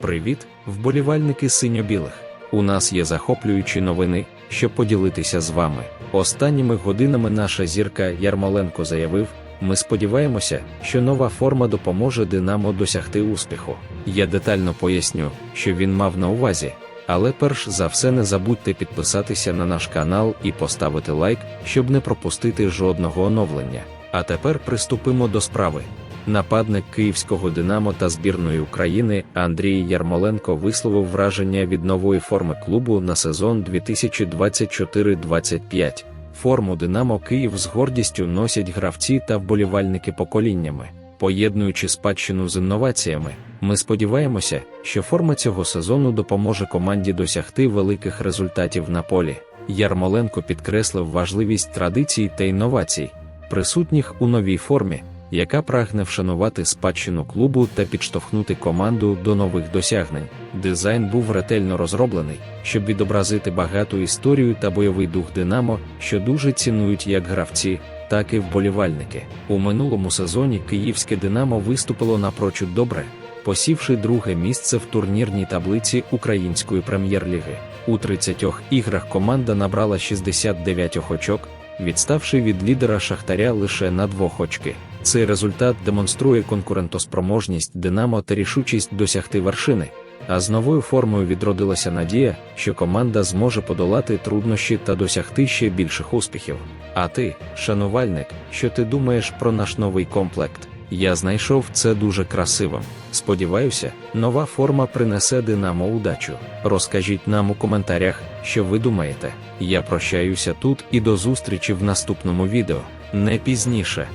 Привіт, вболівальники синьо-білих. У нас є захоплюючі новини, щоб поділитися з вами. Останніми годинами наша зірка Ярмоленко заявив: ми сподіваємося, що нова форма допоможе Динамо досягти успіху. Я детально поясню, що він мав на увазі. Але перш за все не забудьте підписатися на наш канал і поставити лайк, щоб не пропустити жодного оновлення. А тепер приступимо до справи. Нападник київського Динамо та збірної України Андрій Ярмоленко висловив враження від нової форми клубу на сезон 2024-25. Форму Динамо Київ з гордістю носять гравці та вболівальники поколіннями, поєднуючи спадщину з інноваціями. Ми сподіваємося, що форма цього сезону допоможе команді досягти великих результатів на полі. Ярмоленко підкреслив важливість традицій та інновацій, присутніх у новій формі, яка прагне вшанувати спадщину клубу та підштовхнути команду до нових досягнень. Дизайн був ретельно розроблений, щоб відобразити багату історію та бойовий дух Динамо, що дуже цінують як гравці, так і вболівальники. У минулому сезоні київське Динамо виступило напрочуд добре, посівши друге місце в турнірній таблиці Української прем'єр-ліги. У 30 іграх команда набрала 69 очок, відставши від лідера Шахтаря лише на двох очки. Цей результат демонструє конкурентоспроможність Динамо та рішучість досягти вершини. А з новою формою відродилася надія, що команда зможе подолати труднощі та досягти ще більших успіхів. А ти, шанувальник, що ти думаєш про наш новий комплект? Я знайшов це дуже красивим. Сподіваюся, нова форма принесе Динамо удачу. Розкажіть нам у коментарях, що ви думаєте. Я прощаюся тут і до зустрічі в наступному відео, не пізніше.